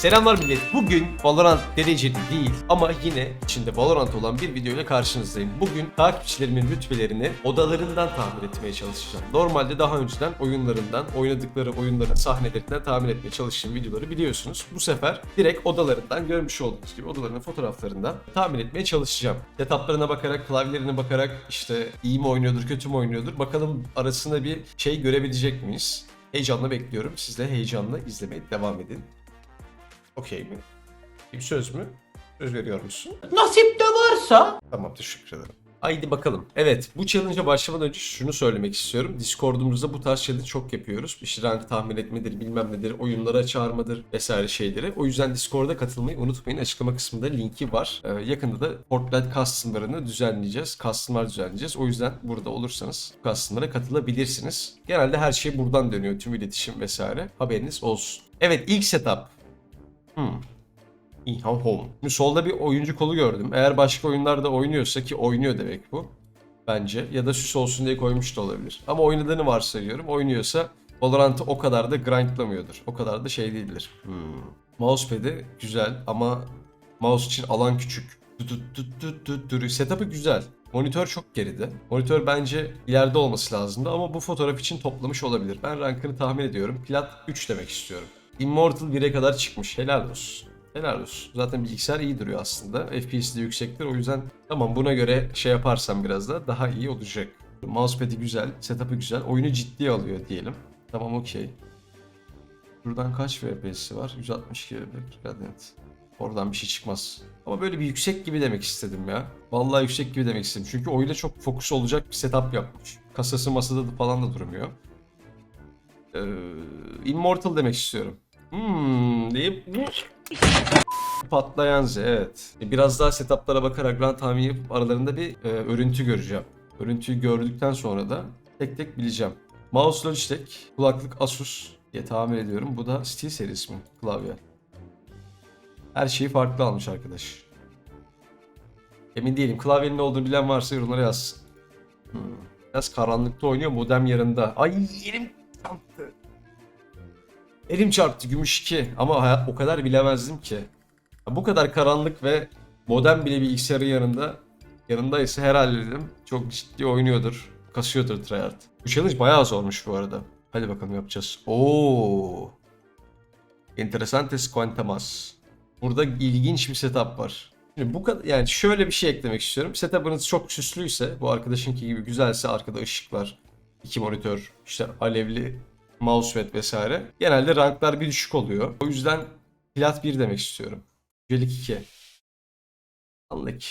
Selamlar millet. Bugün Valorant dereceli değil ama yine içinde Valorant olan bir video ile karşınızdayım. Bugün takipçilerimin rütbelerini odalarından tahmin etmeye çalışacağım. Normalde daha önceden oyunlarından, oynadıkları oyunların sahnelerinden tahmin etmeye çalıştığım videoları biliyorsunuz. Bu sefer direkt odalarından görmüş olduğunuz gibi odalarının fotoğraflarından tahmin etmeye çalışacağım. Setuplarına bakarak, klavyelerine bakarak işte iyi mi oynuyordur, kötü mü oynuyordur. Bakalım arasında bir şey görebilecek miyiz? Heyecanla bekliyorum. Siz de heyecanla izlemeye devam edin. Okey mi? Bir söz mü? Söz veriyor musun? Nasip de varsa Tamam teşekkür ederim. Haydi bakalım. Evet bu challenge'a başlamadan önce şunu söylemek istiyorum. Discord'umuzda bu tarz challenge çok yapıyoruz. İşte rank tahmin etmedir, bilmem nedir, oyunlara çağırmadır vesaire şeyleri. O yüzden Discord'a katılmayı unutmayın. Açıklama kısmında linki var. Ee, yakında da Fortnite custom'larını düzenleyeceğiz. Custom'lar düzenleyeceğiz. O yüzden burada olursanız bu custom'lara katılabilirsiniz. Genelde her şey buradan dönüyor. Tüm iletişim vesaire. Haberiniz olsun. Evet ilk setup. Hmm. İlhan Home. Solda bir oyuncu kolu gördüm. Eğer başka oyunlarda oynuyorsa ki oynuyor demek bu. Bence. Ya da süs olsun diye koymuş da olabilir. Ama oynadığını varsayıyorum. Oynuyorsa Valorant'ı o kadar da grindlamıyordur. O kadar da şey değildir. Hmm. Mousepad'i güzel ama mouse için alan küçük. Setup'ı güzel. Monitör çok geride. Monitör bence ileride olması lazımdı ama bu fotoğraf için toplamış olabilir. Ben rankını tahmin ediyorum. Plat 3 demek istiyorum. Immortal 1'e kadar çıkmış. Helal olsun. Helal olsun. Zaten bilgisayar iyi duruyor aslında. FPS'i de yüksektir. O yüzden tamam buna göre şey yaparsam biraz da daha iyi olacak. Mousepad'i güzel, setup'ı güzel. Oyunu ciddiye alıyor diyelim. Tamam okey. Buradan kaç FPS'i var? 162 FPS. Radiant. Oradan bir şey çıkmaz. Ama böyle bir yüksek gibi demek istedim ya. Vallahi yüksek gibi demek istedim. Çünkü oyuna çok fokus olacak bir setup yapmış. Kasası masada da falan da durmuyor. Ee, Immortal demek istiyorum. Hmm deyip Patlayan Z evet. Biraz daha setuplara bakarak run tahmin yapıp aralarında bir e, örüntü göreceğim. Örüntüyü gördükten sonra da tek tek bileceğim. Mouse Logitech, kulaklık Asus diye tahmin ediyorum. Bu da Steel serisi mi? Klavye. Her şeyi farklı almış arkadaş. Emin değilim. Klavyenin ne olduğunu bilen varsa yorumlara yazsın. Hmm. Biraz karanlıkta oynuyor. Modem yanında. Ay çarptı. Elim çarptı. Gümüş 2. Ama o kadar bilemezdim ki. Bu kadar karanlık ve modem bile bilgisayarın yanında yanındaysa herhalde dedim çok ciddi oynuyordur. Kasıyordur tryhard. Bu challenge bayağı zormuş bu arada. Hadi bakalım yapacağız. Oo. Interesantes Quantamas. Burada ilginç bir setup var. Şimdi bu kadar yani şöyle bir şey eklemek istiyorum. Setup'ınız çok süslüyse, bu arkadaşınki gibi güzelse arkada ışıklar, iki monitör, işte alevli mousepad vesaire. Genelde ranklar bir düşük oluyor. O yüzden plat 1 demek istiyorum. Yücelik 2. Anlık.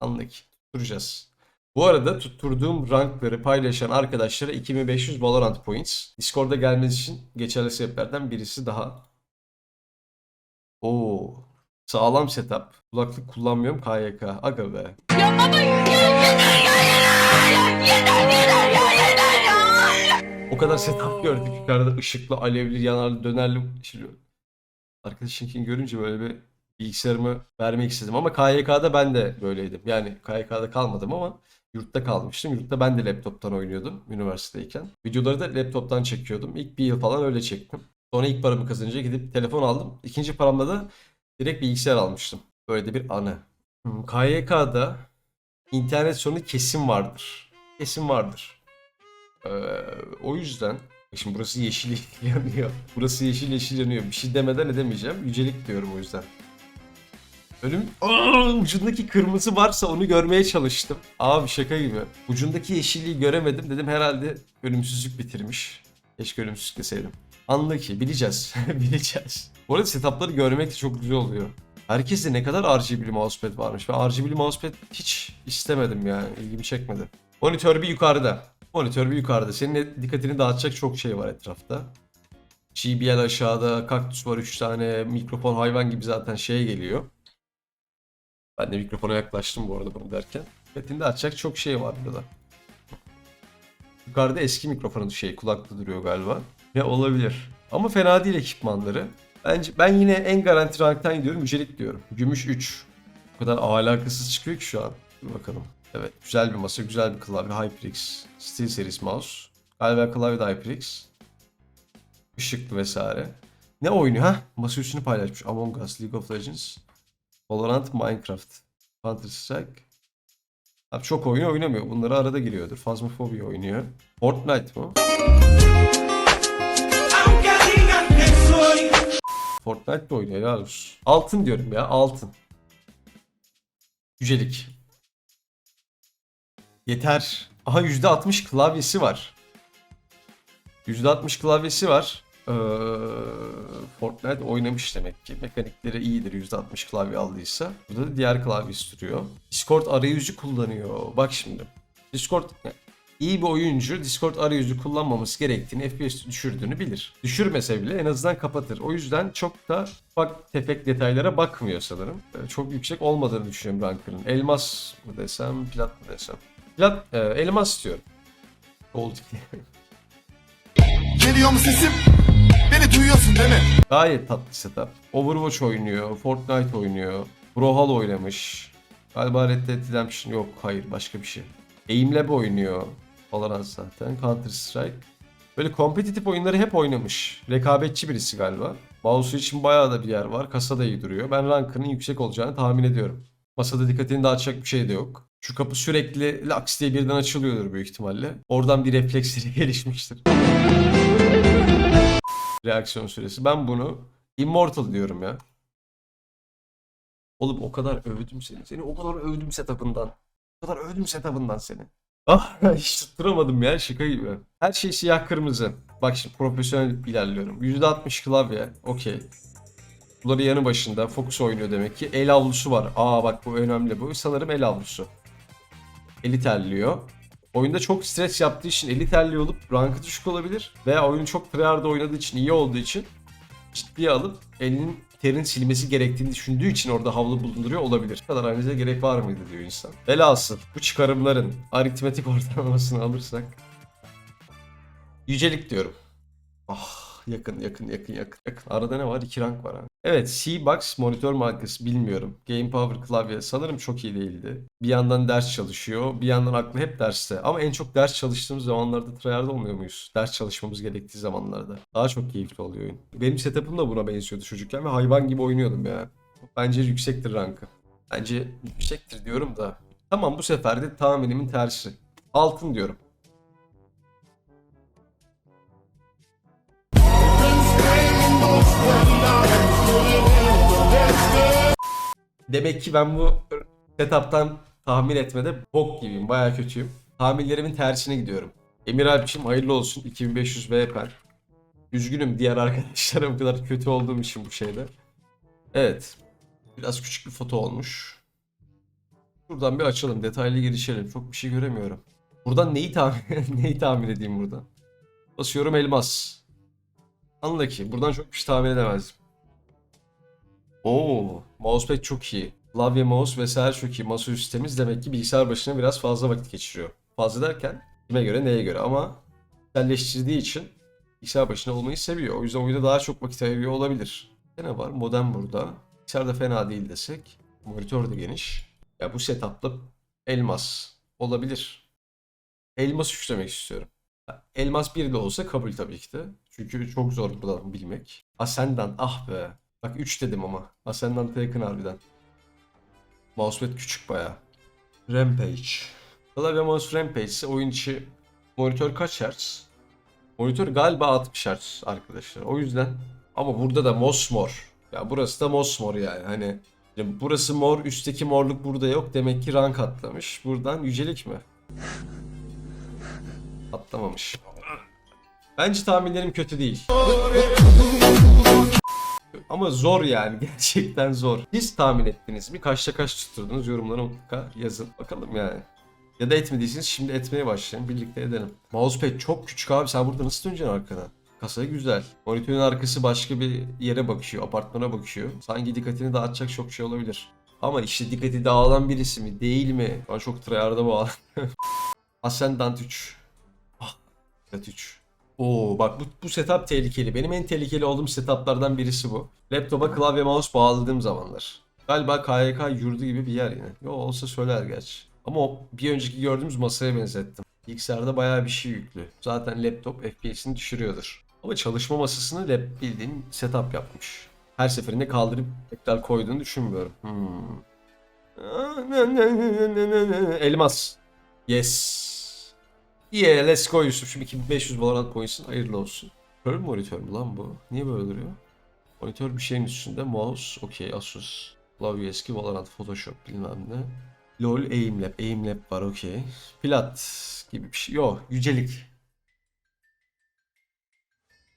Anlık. Tutturacağız. Bu arada tutturduğum rankları paylaşan arkadaşlara 2500 Valorant Points. Discord'a gelmeniz için geçerli sebeplerden birisi daha. Oo. Sağlam setup. Kulaklık kullanmıyorum KYK. Aga be. O kadar setup gördük yukarıda ışıklı, alevli, yanarlı, dönerli. Şimdi arkadaşınkini görünce böyle bir bilgisayarımı vermek istedim. Ama KYK'da ben de böyleydim. Yani KYK'da kalmadım ama yurtta kalmıştım. Yurtta ben de laptoptan oynuyordum üniversitedeyken. Videoları da laptoptan çekiyordum. İlk bir yıl falan öyle çektim. Sonra ilk paramı kazanınca gidip telefon aldım. İkinci paramla da direkt bilgisayar almıştım. Böyle de bir anı. Hmm, KYK'da internet sorunu kesin vardır. Kesin vardır. Ee, o yüzden şimdi burası yeşil yanıyor. Burası yeşil yeşil yanıyor. Bir şey demeden edemeyeceğim. Yücelik diyorum o yüzden. Ölüm Aa, ucundaki kırmızı varsa onu görmeye çalıştım. Abi şaka gibi. Ucundaki yeşilliği göremedim. Dedim herhalde ölümsüzlük bitirmiş. Keşke ölümsüzlük deseydim. Anla ki bileceğiz. bileceğiz. Bu arada setupları görmek de çok güzel oluyor. Herkeste ne kadar RGB'li mousepad varmış. Ben RGB'li mousepad hiç istemedim yani. İlgimi çekmedi. Monitör bir yukarıda. Monitör bir yukarıda. Senin dikkatini dağıtacak çok şey var etrafta. GBL aşağıda, kaktüs var 3 tane, mikrofon hayvan gibi zaten şey geliyor. Ben de mikrofona yaklaştım bu arada bunu derken. Dikkatini dağıtacak çok şey var burada. Yukarıda eski mikrofonun şey kulaklı duruyor galiba. Ne olabilir. Ama fena değil ekipmanları. Bence ben yine en garanti ranktan gidiyorum. Yücelik diyorum. Gümüş 3. O kadar alakasız çıkıyor ki şu an. Dur bakalım. Evet güzel bir masa, güzel bir klavye. HyperX. Steel Series mouse. Galiba klavye de HyperX. Işıklı vesaire. Ne oynuyor ha? Masaüstünü paylaşmış. Among Us, League of Legends, Valorant, Minecraft, Counter Strike. Abi çok oyun oynamıyor. Bunları arada giriyordur. Phasmophobia oynuyor. Fortnite mı? Fortnite de oynuyor olsun. Altın diyorum ya altın. Yücelik. Yeter. Aha %60 klavyesi var. %60 klavyesi var. Ee, Fortnite oynamış demek ki. Mekanikleri iyidir %60 klavye aldıysa. Burada da diğer klavyesi duruyor. Discord arayüzü kullanıyor. Bak şimdi. Discord iyi bir oyuncu Discord arayüzü kullanmaması gerektiğini, FPS düşürdüğünü bilir. Düşürmese bile en azından kapatır. O yüzden çok da ufak tefek detaylara bakmıyor sanırım. Ee, Çok yüksek olmadığını düşünüyorum ranker'ın. Elmas mı desem, plat mı desem. Plat, e, elmas diyorum. Gold 2. Geliyor mu sesim? Beni duyuyorsun değil mi? Gayet tatlı setup. Overwatch oynuyor, Fortnite oynuyor, Brawlhalla oynamış. Galiba Red Dead Redemption yok, hayır başka bir şey. Aimlab oynuyor. Valorant zaten, Counter Strike. Böyle kompetitif oyunları hep oynamış. Rekabetçi birisi galiba. Mouse için bayağı da bir yer var. Kasada iyi duruyor. Ben rankının yüksek olacağını tahmin ediyorum. Masada dikkatini dağıtacak bir şey de yok. Şu kapı sürekli laks diye birden açılıyordur büyük ihtimalle. Oradan bir refleksleri gelişmiştir. Reaksiyon süresi. Ben bunu Immortal diyorum ya. Oğlum o kadar övdüm seni. Seni o kadar övdüm setup'ından. O kadar övdüm setup'ından seni. Ah hiç tutturamadım ya şaka gibi. Her şey siyah kırmızı. Bak şimdi profesyonel ilerliyorum. %60 klavye. Okey. Bunları yanı başında. Focus oynuyor demek ki. El avlusu var. Aa bak bu önemli. Bu sanırım el avlusu. Eli terliyor. Oyunda çok stres yaptığı için eli terliyor olup rankı düşük olabilir. Veya oyunu çok tryhard oynadığı için, iyi olduğu için ciddiye alıp elinin terin silmesi gerektiğini düşündüğü için orada havlu bulunduruyor olabilir. Bu kadar analize gerek var mıydı diyor insan. Velhasıl bu çıkarımların aritmetik ortalamasını alırsak yücelik diyorum. Ah yakın yakın yakın yakın yakın. Arada ne var? İki rank var ha. Evet C-Box monitör markası bilmiyorum. Game Power klavye sanırım çok iyi değildi. Bir yandan ders çalışıyor. Bir yandan aklı hep derste. Ama en çok ders çalıştığımız zamanlarda tryhard olmuyor muyuz? Ders çalışmamız gerektiği zamanlarda. Daha çok keyifli oluyor oyun. Benim setup'ım da buna benziyordu çocukken ve hayvan gibi oynuyordum ya. Bence yüksektir rankı. Bence yüksektir diyorum da. Tamam bu sefer de tahminimin tersi. Altın diyorum. Demek ki ben bu setup'tan tahmin etmede bok gibiyim. Bayağı kötüyüm. Tahminlerimin tersine gidiyorum. Emir Alp'ciğim hayırlı olsun. 2500 VPN. Üzgünüm diğer arkadaşlara bu kadar kötü olduğum için bu şeyde. Evet. Biraz küçük bir foto olmuş. Buradan bir açalım. Detaylı girişelim. Çok bir şey göremiyorum. Buradan neyi tahmin, neyi tahmin edeyim buradan? Basıyorum elmas. Ki buradan çok bir şey tahmin edemezdim. Oo, mousepad çok iyi. Klavye, mouse vesaire çok iyi. Masaüstü temiz demek ki bilgisayar başına biraz fazla vakit geçiriyor. Fazla derken kime göre neye göre ama selleştirdiği için bilgisayar başına olmayı seviyor. O yüzden oyunda daha çok vakit ayırıyor olabilir. Ne var? Modem burada. Bilgisayar da fena değil desek. Monitör de geniş. Ya bu setup'la elmas olabilir. Elmas 3 demek istiyorum. Elmas 1 de olsa kabul tabii ki de. Çünkü çok zor buradan bilmek. Ascendant ah be. Bak 3 dedim ama. Ascendant'a yakın harbiden. Mousepad küçük baya. Rampage. Klavye mouse Rampage ise oyun içi monitör kaç Hz? Monitör galiba 60 Hz arkadaşlar. O yüzden ama burada da mosmor. Ya burası da mosmor yani. Hani burası mor, üstteki morluk burada yok. Demek ki rank atlamış. Buradan yücelik mi? Atlamamış. Bence tahminlerim kötü değil. Ama zor yani gerçekten zor. Siz tahmin ettiniz mi? Kaçta kaç tutturdunuz? Yorumlara mutlaka yazın. Bakalım yani. Ya da etmediyseniz şimdi etmeye başlayın. Birlikte edelim. Mousepad çok küçük abi. Sen burada nasıl döneceksin arkada? Kasa güzel. Monitörün arkası başka bir yere bakıyor. Apartmana bakıyor. Sanki dikkatini dağıtacak çok şey olabilir. Ama işte dikkati dağılan birisi mi? Değil mi? Ben çok tryhard'a bağlı. Ascendant 3. Ah, Ascendant 3. Oo bak bu, bu setup tehlikeli. Benim en tehlikeli olduğum setuplardan birisi bu. Laptopa klavye mouse bağladığım zamanlar. Galiba KYK yurdu gibi bir yer yine. Yo olsa söyler gerçi. Ama o bir önceki gördüğümüz masaya benzettim. Bilgisayarda bayağı bir şey yüklü. Zaten laptop FPS'ini düşürüyordur. Ama çalışma masasını lap bildiğin setup yapmış. Her seferinde kaldırıp tekrar koyduğunu düşünmüyorum. Hmm. Elmas. Yes. Yeah, let's go Yusuf. Şimdi 2500 Valorant points'ın hayırlı olsun. Pearl monitör mü lan bu? Niye böyle duruyor? Monitör bir şeyin üstünde. Mouse, okey, Asus. Klavye eski, Valorant, Photoshop bilmem ne. LOL, Aimlab. Aimlab var, okey. Plat gibi bir şey. Yok, yücelik.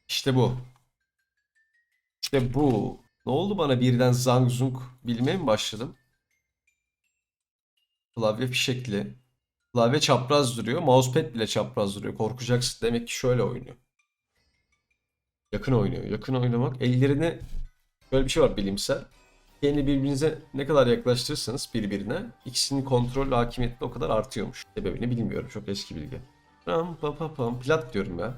İşte bu. İşte bu. Ne oldu bana birden Zhang Zung bilmeye mi başladım? Klavye fişekli. Klavye çapraz duruyor. Mousepad bile çapraz duruyor. Korkacaksın. Demek ki şöyle oynuyor. Yakın oynuyor. Yakın oynamak. Ellerini böyle bir şey var bilimsel. Elini birbirinize ne kadar yaklaştırırsanız birbirine ikisinin kontrol hakimiyeti o kadar artıyormuş. Sebebini bilmiyorum. Çok eski bilgi. Ram pa pa pam. Plat diyorum ya.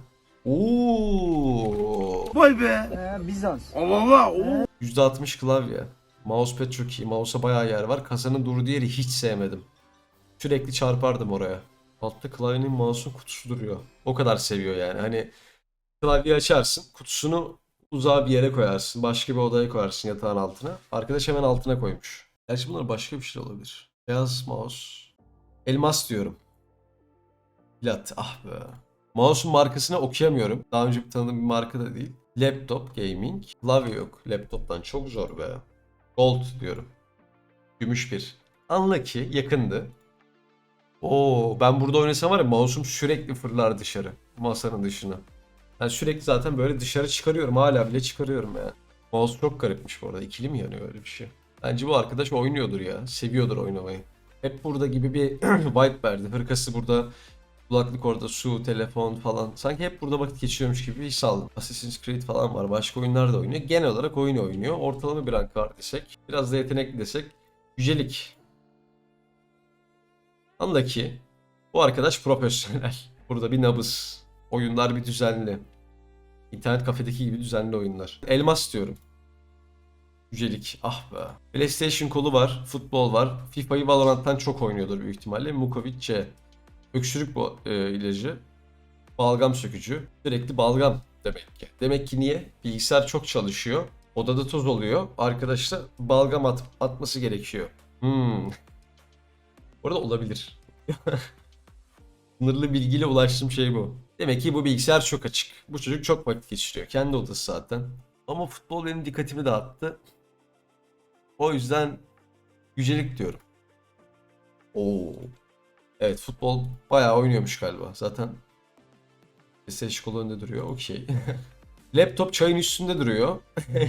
Oo. Vay be. Bizans. Allah Allah. %60 klavye. Mousepad çok iyi. Mouse'a bayağı yer var. Kasanın durduğu yeri hiç sevmedim. Sürekli çarpardım oraya. Altta klavyenin mouse'un kutusu duruyor. O kadar seviyor yani. Hani klavyeyi açarsın. Kutusunu uzağa bir yere koyarsın. Başka bir odaya koyarsın yatağın altına. Arkadaş hemen altına koymuş. Gerçi bunlar başka bir şey olabilir. Beyaz mouse. Elmas diyorum. Plat. Ah be. Mouse'un markasını okuyamıyorum. Daha önce tanıdığım bir marka da değil. Laptop gaming. Klavye yok. Laptoptan çok zor be. Gold diyorum. Gümüş bir. Unlucky yakındı. Oo ben burada oynasam var ya mouse'um sürekli fırlar dışarı. Masanın dışına. Ben sürekli zaten böyle dışarı çıkarıyorum. Hala bile çıkarıyorum ya. Mouse çok garipmiş bu arada. İkili mi yanıyor öyle bir şey? Bence bu arkadaş oynuyordur ya. Seviyordur oynamayı. Hep burada gibi bir vibe verdi. Hırkası burada Kulaklık orada, su, telefon falan. Sanki hep burada vakit geçiriyormuş gibi bir his aldım. Assassin's Creed falan var. Başka oyunlar da oynuyor. Genel olarak oyun oynuyor. Ortalama bir rank var desek. Biraz da yetenekli desek. Yücelik. Andaki bu arkadaş profesyonel. Burada bir nabız. Oyunlar bir düzenli. İnternet kafedeki gibi düzenli oyunlar. Elmas diyorum. Yücelik. Ah be. PlayStation kolu var. Futbol var. FIFA'yı Valorant'tan çok oynuyordur büyük ihtimalle. Mukovic C. Öksürük bu e, ilacı. Balgam sökücü. Sürekli balgam demek ki. Demek ki niye? Bilgisayar çok çalışıyor. Odada toz oluyor. Arkadaşlar balgam at, atması gerekiyor. Hmm. Orada olabilir. Sınırlı bilgiyle ulaştığım şey bu. Demek ki bu bilgisayar çok açık. Bu çocuk çok vakit geçiriyor. Kendi odası zaten. Ama futbol benim dikkatimi dağıttı. O yüzden yücelik diyorum. Oo. Evet futbol bayağı oynuyormuş galiba. Zaten ses kolu önünde duruyor. Okey. Laptop çayın üstünde duruyor.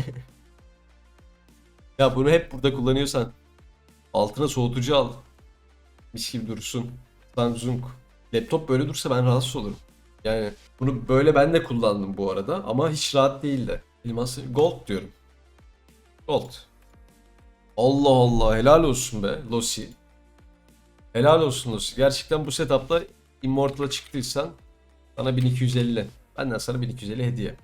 ya bunu hep burada kullanıyorsan altına soğutucu al. Mis gibi dursun. Samsung. Laptop böyle dursa ben rahatsız olurum. Yani bunu böyle ben de kullandım bu arada ama hiç rahat değildi. Elması gold diyorum. Gold. Allah Allah helal olsun be Losi. Helal olsun Lucy. Gerçekten bu setup'la Immortal'a çıktıysan sana 1250. Benden sana 1250 hediye.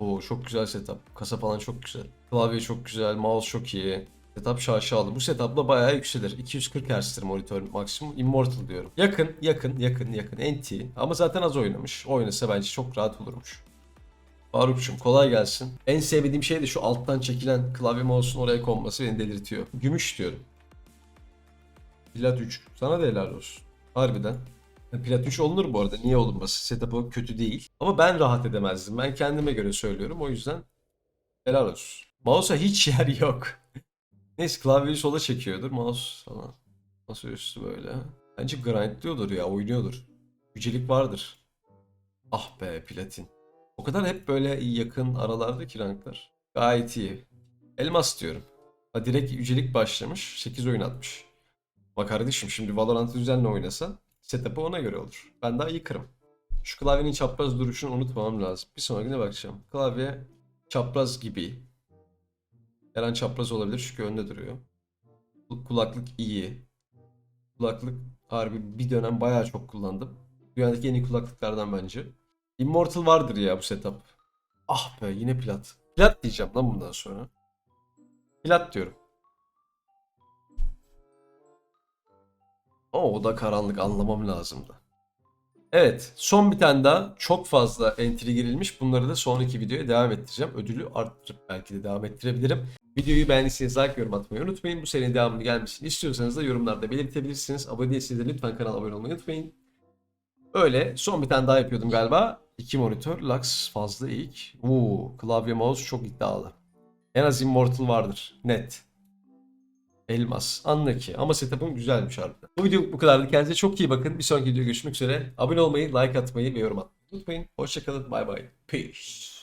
Oo çok güzel setup. Kasa falan çok güzel. Klavye çok güzel. Mouse çok iyi. Setup şaşalı. Bu setup'la bayağı yükselir. 240 Hz'tir monitör maksimum. Immortal diyorum. Yakın, yakın, yakın, yakın. NT. Ama zaten az oynamış. Oynasa bence çok rahat olurmuş. Faruk'cum kolay gelsin. En sevdiğim şey de şu alttan çekilen klavye mouse'un oraya konması beni delirtiyor. Gümüş diyorum. Plat 3. Sana da helal olsun. Harbiden. Plat 3 olunur bu arada. Niye olunması? Setup'ı kötü değil. Ama ben rahat edemezdim. Ben kendime göre söylüyorum. O yüzden helal olsun. Mouse'a hiç yer yok. Neyse klavyeyi sola çekiyordur. Mouse falan. Masa üstü böyle. Bence grindliyordur ya. Oynuyordur. Yücelik vardır. Ah be platin. O kadar hep böyle yakın aralarda ki ranklar. Gayet iyi. Elmas diyorum. Ha, direkt yücelik başlamış. 8 oyun atmış. Bak kardeşim şimdi Valorant'ı düzenli oynasa setup'ı ona göre olur. Ben daha yıkarım. Şu klavyenin çapraz duruşunu unutmamam lazım. Bir sonrakine bakacağım. Klavye çapraz gibi. Her çapraz olabilir çünkü önde duruyor. Kul- Kulaklık iyi. Kulaklık harbi bir dönem bayağı çok kullandım. Dünyadaki en iyi kulaklıklardan bence. Immortal vardır ya bu setup. Ah be yine plat. Plat diyeceğim lan bundan sonra. Plat diyorum. Ama o da karanlık anlamam lazımdı. Evet son bir tane daha çok fazla entry girilmiş. Bunları da sonraki videoya devam ettireceğim. Ödülü arttırıp belki de devam ettirebilirim. Videoyu beğendiyseniz like yorum atmayı unutmayın. Bu serinin devamını gelmesini istiyorsanız da yorumlarda belirtebilirsiniz. Abone değilseniz de lütfen kanala abone olmayı unutmayın. Öyle son bir tane daha yapıyordum galiba. İki monitör, Lux fazla ilk. Uuu klavye mouse çok iddialı. En az Immortal vardır. Net. Elmas. Anlaki. Ama setup'ım güzelmiş harbiden. Bu video bu kadardı. Kendinize çok iyi bakın. Bir sonraki videoda görüşmek üzere. Abone olmayı, like atmayı ve yorum atmayı unutmayın. Hoşçakalın. Bay bay. Peace.